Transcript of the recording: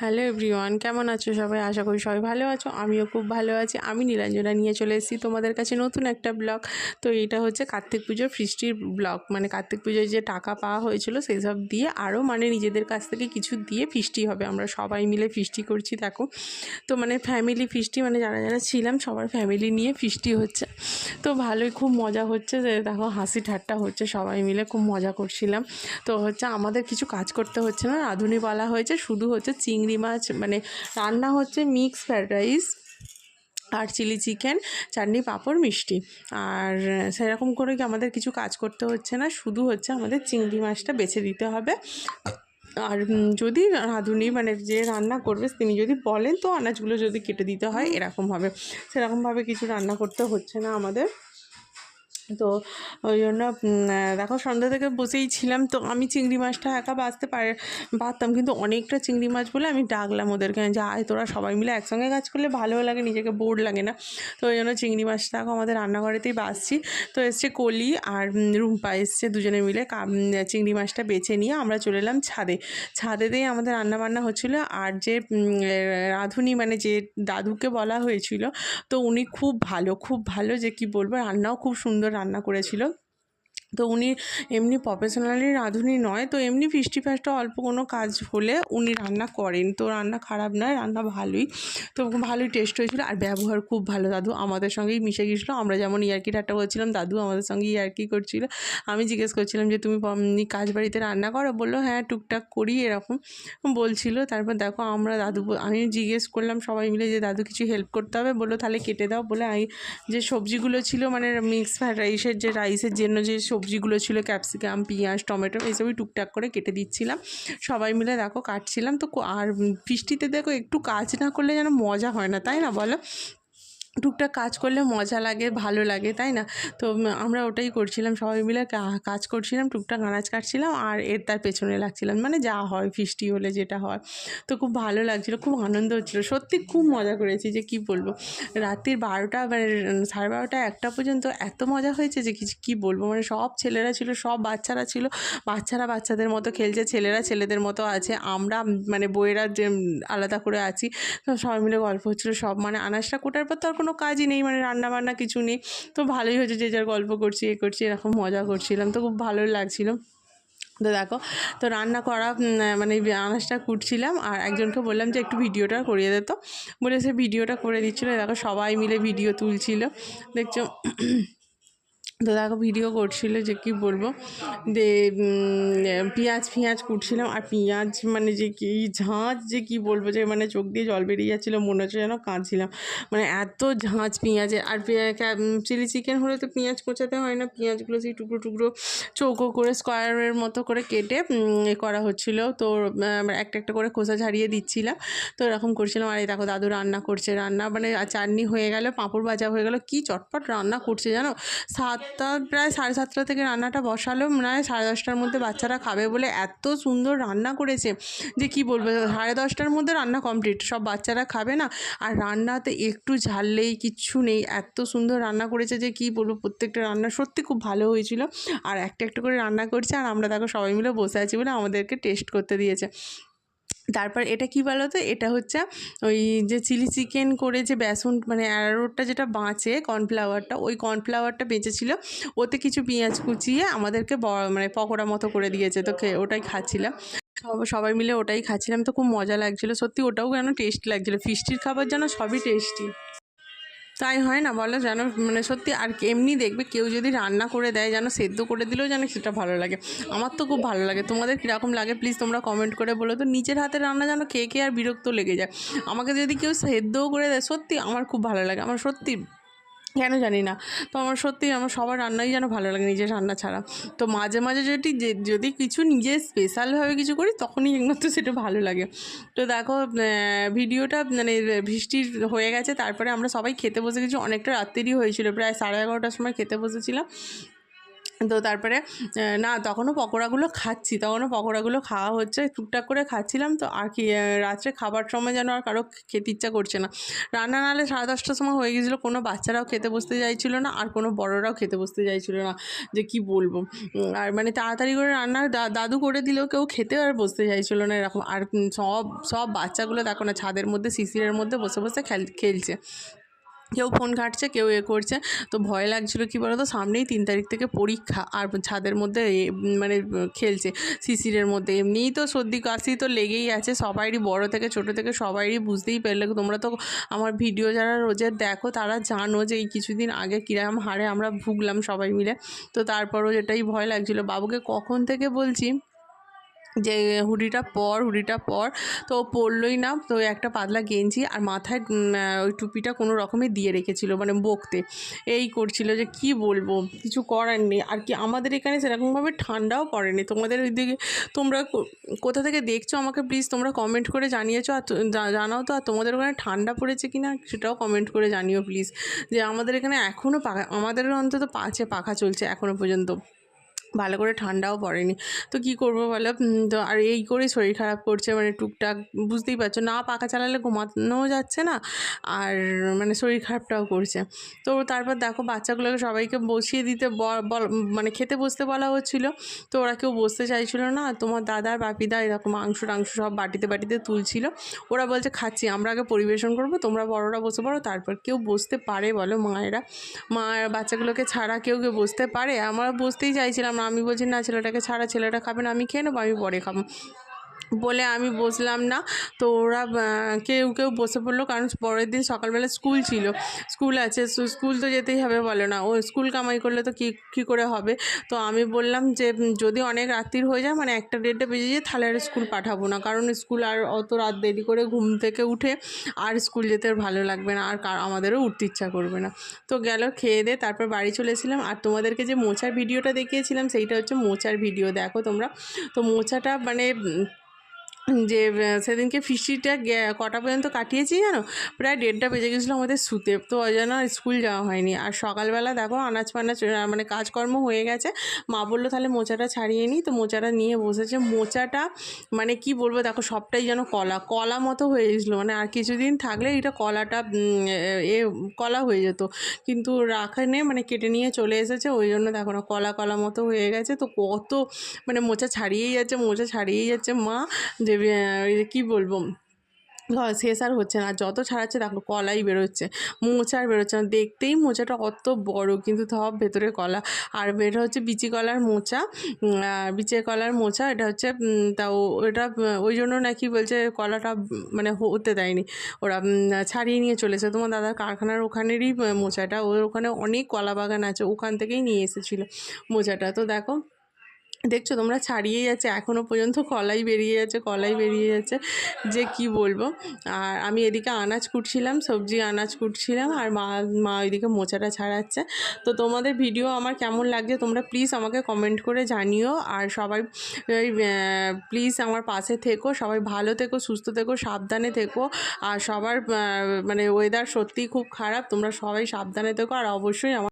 Hello everyone কেমন আছো সবাই? আশা করি সবাই ভালো আছো, আমিও খুব ভালো আছি। আমি নীলাঞ্জনা নিয়ে চলে এসেছি তোমাদের কাছে নতুন একটা ব্লগ তো এটা হচ্ছে কার্তিক পুজোর ফিস্টির ব্লগ মানে কার্তিক পুজোয় যে টাকা পাওয়া হয়েছিল সব দিয়ে আরও মানে নিজেদের কাছ থেকে কিছু দিয়ে ফিস্টি হবে। আমরা সবাই মিলে ফিস্টি করছি, দেখো। তো মানে ফ্যামিলি ফিস্টি মানে যারা যারা ছিলাম, সবার ফ্যামিলি নিয়ে ফিস্টি হচ্ছে। তো ভালোই, খুব মজা হচ্ছে যে দেখো, হাসি ঠাট্টা হচ্ছে, সবাই মিলে খুব মজা করছিলাম। তো হচ্ছে আমাদের কিছু কাজ করতে হচ্ছে না, রাঁধুনি বলা হয়েছে, শুধু হচ্ছে চিংড়ি মাছ মানে রান্না হচ্ছে মিক্স ফ্রায়েড রাইস আর চিলি চিকেন চাটনি, পাঁপড়, মিষ্টি। আর সেরকম করে কি আমাদের কিছু কাজ করতে হচ্ছে না, শুধু হচ্ছে আমাদের চিংড়ি মাছটা বেছে দিতে হবে। আর যদি রাঁধুনি মানে যে রান্না করবে, তিনি যদি বলেন, তো আনাজগুলো যদি কেটে দিতে হয়, এরকম হবে। সেরকমভাবে কিছু রান্না করতে হচ্ছে না আমাদের। তো ওই জন্য দেখো সন্ধ্যা থেকে বসেই ছিলাম, তো আমি চিংড়ি মাছটা একা বাঁচতে পারে, পারতাম। কিন্তু অনেকটা চিংড়ি মাছ বলে আমি ডাকলাম ওদেরকে, যে আয় তোরা সবাই মিলে একসঙ্গে কাজ করলে ভালোও লাগে, নিজেকে বোর লাগে না। তো ওই জন্য চিংড়ি মাছটা দেখো আমাদের রান্নাঘরেতেই বাসছি তো এসছে কলি আর রুম্পা এসছে দুজনে মিলে চিংড়ি মাছটা বেছে নিয়ে আমরা চলে এলাম ছাদে। ছাদেতেই আমাদের রান্না বান্না হচ্ছিল আর যে রাঁধুনি মানে যে দাদুকে বলা হয়েছিল, তো উনি খুব ভালো খুব ভালো যে কি বলব, রান্নাও খুব সুন্দর রান্না করেছিল। তো উনি এমনি প্রফেশনালি রাঁধুনি নয়, তো এমনি ফিস্টি ফাস্টা অল্প কোনো কাজ হলে উনি রান্না করেন। তো রান্না খারাপ নয়, রান্না ভালোই। তো ভালোই টেস্ট হয়েছিল আর ব্যবহার খুব ভালো। দাদু আমাদের সঙ্গেই মিশে গিয়েছিল। আমরা যেমন ইয়ার্কি ঠাট্টা করছিলাম, দাদু আমাদের সঙ্গে ইয়ার্কি করছিল। আমি জিজ্ঞেস করছিলাম যে, তুমি কাজ বাড়িতে রান্না করো? বলল হ্যাঁ টুকটাক করি এরকম। বলছিল, তারপর দেখো, আমরা দাদু আমি জিজ্ঞেস করলাম সবাই মিলে যে, দাদু কিছু হেল্প করতে হবে? বলল, তাহলে কেটে দাও। বলে আমি যে সবজিগুলো ছিল মানে মিক্স ফ্রাইড রাইসের যে রাইসের জন্য যে সবজিগুলো ছিল ক্যাপসিকাম পেঁয়াজ, টমেটো, এইসবই টুকটাক করে কেটে দিচ্ছিলাম। সবাই মিলে দেখো কাটছিলাম। তো আর বৃষ্টিতে দেখো একটু কাজ না করলে যেন মজা হয় না, তাই না বলো? টুকটাক কাজ করলে মজা লাগে, ভালো লাগে, তাই না? তো আমরা ওটাই করছিলাম, সবাই মিলে কাজ করছিলাম, টুকটাক আনাজ কাটছিলাম আর এর তার পেছনে লাগছিলাম। মানে যা হয়, ফিস্টি হলে যেটা হয়। তো খুব ভালো লাগছিল, খুব আনন্দ হচ্ছিল। সত্যি খুব মজা করেছি যে কি বলব? রাত্রির বারোটা মানে সাড়ে বারোটা, একটা পর্যন্ত এত মজা হয়েছে যে কিছু কী বলব? মানে সব ছেলেরা ছিল, সব বাচ্চারা ছিল। বাচ্চারা বাচ্চাদের মতো খেলছে, ছেলেরা ছেলেদের মতো আছে। আমরা মানে বইয়েরা যে আলাদা করে আছি। সবাই মিলে গল্প হচ্ছিল, সব মানে আনাজটা কোটার পর তো আর কোনো কাজই নেই মানে রান্না বান্না কিছু নেই। তো ভালোই হয়েছে যে যার গল্প করছি, এ করছি, এরকম মজা করছিলাম। তো খুব ভালোই লাগছিল। তো দেখো, তো রান্না করা মানে আনাজটা কুটছিলাম আর একজনকে বললাম যে একটু ভিডিওটা করিয়ে দিত বলে সে ভিডিওটা করে দিচ্ছিল। দেখো সবাই মিলে ভিডিও তুলছিল। দেখছ তো দেখো ভিডিও করছিল যে কি বলব? যে পেঁয়াজ ফিয়াজ কুটছিলাম। আর পেঁয়াজ মানে যে কি ঝাঁঝ যে কি বলব যে মানে চোখ দিয়ে জল বেরিয়ে যাচ্ছিল, মনে হচ্ছে যেন কাঁদছিলাম। মানে এত ঝাঁঝ পেঁয়াজের আর চিলি চিকেন হলে তো পেঁয়াজ কোচাতে হয় না। পেঁয়াজগুলো সেই টুকরো টুকরো চৌকো করে স্কোয়ারের মতো করে কেটে করা হচ্ছিল। তো একটা একটা করে খোসা ছাড়িয়ে দিচ্ছিলাম। তো এরকম করছিলাম। আর এই দেখো, দাদু রান্না করছে। রান্না মানে চাটনি হয়ে গেল, পাঁপড় ভাজা হয়ে গেল। কি চটপট রান্না করছে জানো? সাতটা প্রায় সাড়ে সাতটা থেকে রান্নাটা বসালো। প্রায় সাড়ে দশটার মধ্যে বাচ্চারা খাবে বলে এত সুন্দর রান্না করেছে যে কি বলব, সাড়ে দশটার মধ্যে রান্না কমপ্লিট। সব বাচ্চারা খাবে না? আর রান্নাতে একটু ঝাললেই কিচ্ছু নেই। এত সুন্দর রান্না করেছে যে কি বলব, প্রত্যেকটা রান্না সত্যি খুব ভালো হয়েছিল। আর একটা একটা করে রান্না করছে আর আমরা দেখো সবাই মিলে বসে আছি বলে আমাদেরকে টেস্ট করতে দিয়েছে। তারপর এটা কি বলো তো এটা হচ্ছে ওই যে চিলি চিকেন করে যে বেসন মানে অ্যারোটটা যেটা বাঁচে কর্নফ্লাওয়ারটা, ওই কর্নফ্লাওয়ারটা বেঁচেছিল। ওতে কিছু পেঁয়াজ কুচিয়ে আমাদেরকে মানে পকোড়া মতো করে দিয়েছে। তো ওটাই খাচ্ছিলাম। সব- সবাই মিলে ওটাই খাচ্ছিলাম। তো খুব মজা লাগছিল। সত্যি ওটাও যেন টেস্ট লাগছিল। ফিস্টির খাবার যেন সবই টেস্টি। তাই হয় না বলো যেন মানে সত্যি আর এমনি দেখবে কেউ যদি রান্না করে দেয় যেন, সেদ্ধ করে দিলেও যেন সেটা ভালো লাগে। আমার তো খুব ভালো লাগে। তোমাদের কীরকম লাগে? প্লিজ তোমরা কমেন্ট করে বলো তো। নিজের হাতে রান্না যেন খেয়ে খেয়ে আর বিরক্ত লেগে যায়। আমাকে যদি কেউ সেদ্ধও করে দেয়, সত্যি আমার খুব ভালো লাগে। আমার সত্যি কেন জানি না তো আমার সত্যি আমার সবার রান্নাই যেন ভালো লাগে নিজের রান্না ছাড়া। তো মাঝে মাঝে যদি যদি কিছু নিজে স্পেশালভাবে কিছু করি, তখনই একমাত্র সেটা ভালো লাগে। তো দেখো ভিডিওটা মানে বৃষ্টির হয়ে গেছে, তারপরে আমরা সবাই খেতে বসে গেছি। অনেকটা রাত্রেরই হয়েছিল, প্রায় সাড়ে এগারোটার সময় খেতে বসেছিলাম। তো তারপরে না তখনও পকোড়াগুলো খাচ্ছি, তখনও পকোড়াগুলো খাওয়া হচ্ছে, টুকটাক করে খাচ্ছিলাম তো আর কি রাত্রে খাবার সময় যেন আর কারও খেতে ইচ্ছা করছে না। রান্না নাহলে সাড়ে দশটার সময় হয়ে গেছিল, কোনো বাচ্চারাও খেতে বসতে চাইছিলো না আর কোনো বড়রাও খেতে বসতে চাইছিলো না, যে কি বলব। আর মানে তাড়াতাড়ি করে রান্না দাদু করে দিলেও কেউ খেতে আর বসতে চাইছিলো না এরকম। আর সব সব বাচ্চাগুলো দেখো না ছাদের মধ্যে, শিশিরের মধ্যে বসে বসে খেল, খেলছে। কেউ ফোন ঘাঁটছে, কেউ এ করছে। তো ভয় লাগছিল কি বলতো? সামনেই তিন তারিখ থেকে পরীক্ষা আর ছাদের মধ্যে মানে খেলছে শিশিরের মধ্যে। এমনিই তো সর্দি কাশি তো লেগেই আছে সবারই বড় থেকে ছোট থেকে সবারই বুঝতেই পারলে। তোমরা তো আমার ভিডিও যারা রোজের দেখো, তারা জানো যে এই কিছুদিন আগে কীরকম হারে আমরা ভুগলাম সবাই মিলে। তো তারপরও যেটাই ভয় লাগছিল, বাবুকে কখন থেকে বলছি? যে হুডিটা পর হুডিটা পর, তো পরলই না, তো একটা পাতলা গেঞ্জি আর মাথায় ওই টুপিটা কোনো রকমে দিয়ে রেখেছিল মানে বকতে। এই করছিল যে কি বলব, কিছু করার নেই। আর কি আমাদের এখানে সেরকমভাবে ঠান্ডাও পড়েনি। তোমাদের ওইদিকে তোমরা কো- কোথা থেকে দেখছ আমাকে প্লিজ তোমরা কমেন্ট করে জানিয়েছো, আর জানাও তো, আর তোমাদের ওখানে ঠান্ডা পড়েছে কি না সেটাও কমেন্ট করে জানিও প্লিজ যে আমাদের এখানে এখনও পাখা, আমাদের অন্তত পাঁচে পাখা চলছে এখনও পর্যন্ত। ভালো করে ঠান্ডাও পড়েনি। তো কী করব বলো? তো আর এই করেই শরীর খারাপ করছে মানে টুকটাক বুঝতেই পারছ, না পাখা চালালে ঘুমানোও যাচ্ছে না, আর মানে শরীর খারাপটাও করছে। তো তারপর দেখো বাচ্চাগুলোকে সবাইকে বসিয়ে দিতে মানে খেতে বসতে বলা হচ্ছিল, তো ওরা কেউ বসতে চাইছিল না, তোমার দাদার বাপিদা এরকম মাংস টাংস সব বাটিতে বাটিতে তুলছিল, ওরা বলছে খাচ্ছি, আমরা আগে পরিবেশন করব, তোমরা বড়রা বসে পড়ো, তারপর কেউ বসতে পারে বলো মায়েরা। মা, বাচ্চাগুলোকে ছাড়া কেউ কেউ বসতে পারে, আমরা বসতেই চাইছিলাম আমি বলছি না ছেলেটাকে ছাড়া ছেলেটা খাবে না আমি খেয়ে নেব আমি পরে খাব। বলে আমি বসলাম না। তো ওরা কেউ কেউ বসে পড়ল কারণ পরের দিন সকালবেলা স্কুল ছিল। স্কুল আছে স্কুল তো যেতেই হবে বলে না। ও স্কুল কামাই করলে তো কী কী করে হবে? তো আমি বললাম যে যদি অনেক রাত্রির হয়ে যায় মানে একটা দেড়টা বেজে যায়, তাহলে আর স্কুল পাঠাবো না। কারণ স্কুল আর অত রাত দেরি করে ঘুম থেকে উঠে আর স্কুল যেতে ভালো লাগবে না, আর আমাদেরও উঠতে ইচ্ছা করবে না। তো গেল, খেয়ে দিয়ে তারপর বাড়ি চলে এসেছিলাম। আর তোমাদেরকে যে মোচার ভিডিওটা দেখিয়েছিলাম, সেইটা হচ্ছে মোচার ভিডিও। দেখো তোমরা। তো মোচাটা মানে যে সেদিনকে ফিস্টিটা কটা পর্যন্ত কাটিয়েছি জানো? প্রায় দেড়টা বেজে গেছিল আমাদের শুতে। তো ওই জন্য স্কুল যাওয়া হয়নি। আর সকালবেলা দেখো আনাজ পানাজ মানে কাজকর্ম হয়ে গেছে। মা বলল, তাহলে মোচাটা ছাড়িয়ে নিই তো মোচাটা নিয়ে বসেছে। মোচাটা মানে কি বলব, দেখো সবটাই যেন কলা কলা মতো হয়ে গেছিল। মানে আর কিছুদিন থাকলে এটা কলাটা এ কলা হয়ে যেত। কিন্তু রাখানে মানে কেটে নিয়ে চলে এসেছে। ওই জন্য দেখো না কলা কলা মতো হয়ে গেছে। তো কত মানে মোচা ছাড়িয়েই যাচ্ছে, মোচা ছাড়িয়েই যাচ্ছে মা। যে কী বলব? শেষ আর হচ্ছে না যত ছাড়াচ্ছে দেখো কলাই বেরোচ্ছে মোচা আর বেরোচ্ছে না। দেখতেই মোচাটা অত বড় কিন্তু সব ভেতরে কলা। আর এটা হচ্ছে বিচি কলার মোচা আর বিচি কলার মোচা এটা হচ্ছে তাও উম, ওই জন্য নাকি বলছে কলাটা মানে হতে দেয়নি। ওরা ছাড়িয়ে নিয়ে চলেছে। তোমার দাদার কারখানার ওখানেরই মোচাটা ওর ওখানে অনেক কলা বাগান আছে ওখান থেকেই নিয়ে এসেছিল মোচাটা। তো দেখো দেখছ তোমরা ছাড়িয়ে যাচ্ছে এখনও পর্যন্ত কলাই বেরিয়ে যাচ্ছে, কলাই বেরিয়ে যাচ্ছে, যে কি বলব? আর আমি এদিকে আনাজ কুটছিলাম, সবজি আনাজ কুটছিলাম, আর মা মা ওইদিকে মোচাটা ছাড়াচ্ছে। তো তোমাদের ভিডিও আমার কেমন লাগছে তোমরা প্লিজ আমাকে কমেন্ট করে জানিও। আর সবাই প্লিজ আমার পাশে থেকো, সবাই ভালো থেকো, সুস্থ থেকো, সাবধানে থেকো। আর সবার মানে ওয়েদার সত্যিই খুব খারাপ, তোমরা সবাই সাবধানে থেকো। আর অবশ্যই আমার